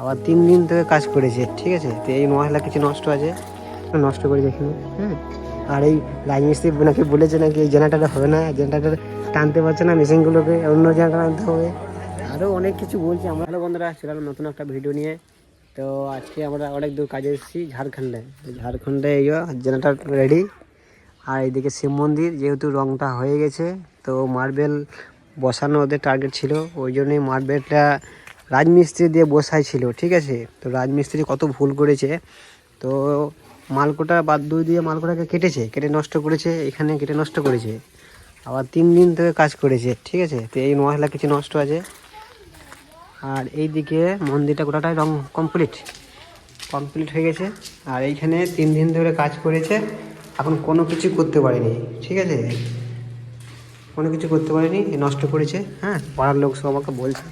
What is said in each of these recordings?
আবার তিন দিন থেকে কাজ করেছে, ঠিক আছে? তো এই মশলা কিছু নষ্ট আছে নষ্ট করে দেখিনি হুম? আর এই রাজমিস্ত্রি নাকি বলেছে নাকি এই জেনারেটার হবে না জেনারেটার টানতে পারছে না মেশিনগুলোকে, অন্য জেনারেটার আনতে হবে। আরও অনেক কিছু বলছি আমরা। বন্ধুরা, চলে নতুন একটা ভিডিও নিয়ে। তো আজকে আমরা অনেক দূর কাজে এসেছি ঝাড়খণ্ডে। ঝাড়খণ্ডে এই জেনারেটার রেডি আর এইদিকে শিব মন্দির, যেহেতু রংটা হয়ে গেছে, তো মার্বেল বসানো ওদের টার্গেট ছিল, ওই জন্যই মার্বেলটা রাজমিস্ত্রি দিয়ে বসাই ছিল, ঠিক আছে? তো রাজমিস্ত্রি কত ভুল করেছে। তো মালকোটা বাদ দুই দিয়ে মালকোটাকে কেটেছে, কেটে নষ্ট করেছে, এখানে কেটে নষ্ট করেছে। আবার তিন দিন থেকে কাজ করেছে, ঠিক আছে? তো এই মশলা কিছু নষ্ট আছে। আর এই দিকে মন্দিরটা গোটাটাই রং কমপ্লিট। কমপ্লিট হয়ে গেছে। আর এইখানে তিন দিন ধরে কাজ করেছে। এখন কোনো কিছু করতে পারেনি, ঠিক আছে? কোনো কিছু করতে পারেনি, নষ্ট করেছে হ্যাঁ? পাড়ার লোক সব আমাকে বলছে।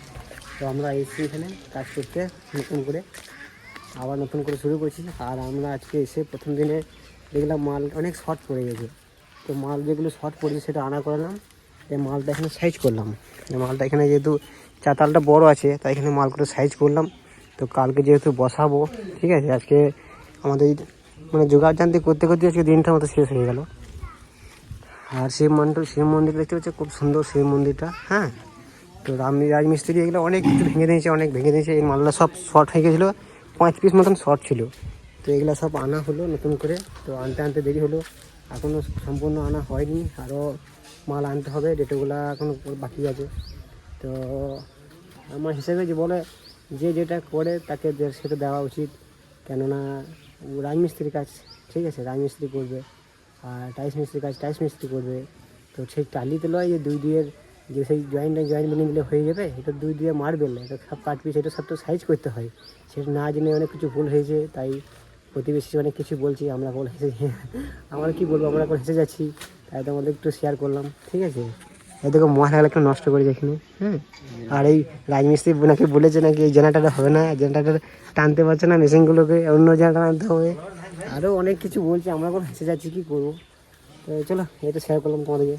তো আমরা এসেছি এখানে কাজ করতে নতুন করে, আবার নতুন করে শুরু করছি। আর আমরা আজকে এসে প্রথম দিনে দেখলাম মাল অনেক শর্ট পড়ে গেছে। তো মাল যেগুলো শর্ট পড়েছে সেটা আনা করলাম এই মালটা এখানে সাইজ করলাম। মালটা এখানে যেহেতু চাতালটা বড় আছে, তাই এখানে মালগুলো সাইজ করলাম। তো কালকে যেহেতু বসাবো, ঠিক আছে, আজকে আমাদের মানে জোগাড় জানতে করতে করতে আজকে দিনটা মতো শেষ হয়ে গেল। আর শিব মন্দির শিব মন্দির দেখতে পাচ্ছি? খুব সুন্দর শিব মন্দিরটা হ্যাঁ? তো রাম রাজমিস্ত্রি এগুলো অনেক কিছু ভেঙে দিয়েছে, অনেক ভেঙে দিয়েছে। এই মালটা সব শর্ট হয়ে গেছিল। পাঁচ পিস মতন শর্ট ছিল। তো এগুলো সব আনা হলো নতুন করে। তো আনতে আনতে দেরি হলো। এখনও সম্পূর্ণ আনা হয়নি। আরও মাল আনতে হবে। ডেটোগুলো এখনও বাকি আছে। তো আমার হিসেবে যে বলে, যে যেটা করে তাকে সেটা দেওয়া উচিত। কেননা রাজমিস্ত্রির কাজ ঠিক আছে, রাজমিস্ত্রি করবে। আর টাইস মিস্ত্রির কাজ টাইস মিস্ত্রি করবে। তো সেই টালিতে লয় যে দুই দুইয়ের যে সেই জয়েন্ট জয়েন্ট মিলিংগুলো হয়ে যাবে, এটা দুই দুয়ে মারবেল এটা সব কাট পিস এটা সব তো সাইজ করতে হয়। সেটা না জেনে অনেক কিছু ভুল হয়েছে, তাই প্রতিবেশী অনেক কিছু বলছি, আমরা বলে হেসে আমরা কি বলব, আমরা এখন হেসে যাচ্ছি, তাই তোমাদের একটু শেয়ার করলাম, ঠিক আছে? এই দেখো মশলাগুলো একটু নষ্ট করে এখানে হ্যাঁ আর এই রাজমিস্ত্রি নাকি বলেছে নাকি, এই জেনারেটার হবে না, জেনারেটার টানতে পারছে না মেশিনগুলোকে, অন্য জেনারেটার আনতে হবে। আরও অনেক কিছু বলছে, আমরা এখন হেসে যাচ্ছি, কী করব? তো চলো, এটা শেয়ার করলাম তোমাদেরকে।